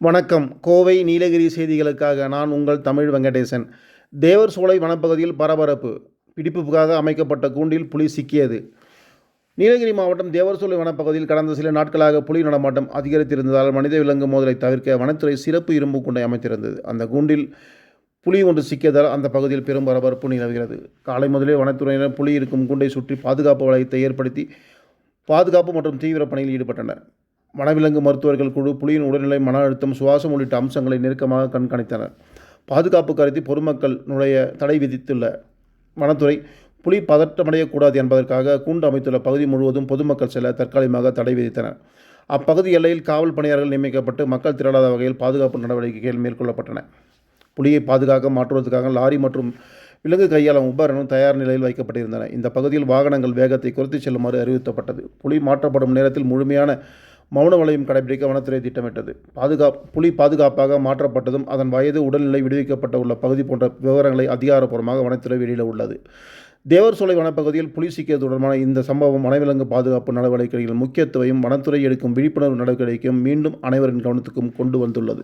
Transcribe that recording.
வணக்கம். கோவை நீலகிரி செய்திகளுக்காக நான் உங்கள் தமிழ் வெங்கடேசன். தேவர் சோலை வனப்பகுதியில் பரபரப்பு. பிடிப்புக்காக அமைக்கப்பட்ட கூண்டில் புலி சிக்கியது. நீலகிரி மாவட்டம் தேவர் சோலை வனப்பகுதியில் கடந்த சில நாட்களாக புலி நடமாட்டம் அதிகரித்திருந்ததால் மனித விலங்கு மோதலை தவிர்க்க வனத்துறை சிறப்பு இரும்பு கூண்டை அமைத்திருந்தது. அந்த கூண்டில் புலி ஒன்று சிக்கியதால் அந்த பகுதியில் பெரும் பரபரப்பு நிலவுகிறது. காலை முதலே வனத்துறையினர் புலி இருக்கும் கூண்டை சுற்றி பாதுகாப்பு வளையத்தை ஏற்படுத்தி பாதுகாப்பு மற்றும் தீவிர பணியில் ஈடுபட்டனர். வனவிலங்கு மருத்துவர்கள் குழு புலியின் உடல்நிலை மன அழுத்தம் சுவாசம் உள்ளிட்ட அம்சங்களை நெருக்கமாக கண்காணித்தனர். பாதுகாப்பு கருதி பொதுமக்கள் நுழைய தடை விதித்துள்ள வனத்துறை புலி பதட்டமடையக்கூடாது என்பதற்காக கூண்டு அமைத்துள்ள பகுதி முழுவதும் பொதுமக்கள் செல்ல தற்காலிகமாக தடை விதித்தனர். அப்பகுதி எல்லையில் காவல் பணியாளர்கள் நியமிக்கப்பட்டு மக்கள் திரளாத வகையில் பாதுகாப்பு நடவடிக்கைகள் மேற்கொள்ளப்பட்டன. புலியை பாதுகாக்க மாற்றுவதற்காக லாரி மற்றும் விலங்கு கையாளும் உபகரணம் தயார் நிலையில் வைக்கப்பட்டிருந்தன. இந்த பகுதியில் வாகனங்கள் வேகத்தை குறைத்துச் செல்லுமாறு அறிவுறுத்தப்பட்டது. புலி மாற்றப்படும் நேரத்தில் முழுமையான மௌன வளையம் கடைபிடிக்க வனத்துறை திட்டமிட்டது. பாதுகாப்பு புலி பாதுகாப்பாக மாற்றப்பட்டதும் அதன் வயது உடல்நிலை விடுவிக்கப்பட்ட உள்ள பகுதி போன்ற விவரங்களை அதிகாரப்பூர்வமாக வனத்துறை வெளியிட உள்ளது. தேவர் சோலை வனப்பகுதியில் புலி சிக்கியது தொடர்பான இந்த சம்பவம் வனவிலங்கு பாதுகாப்பு நடவடிக்கைகளின் முக்கியத்துவையும் வனத்துறை எடுக்கும் விழிப்புணர்வு நடவடிக்கையும் மீண்டும் அனைவரின் கவனத்துக்கும் கொண்டு வந்துள்ளது.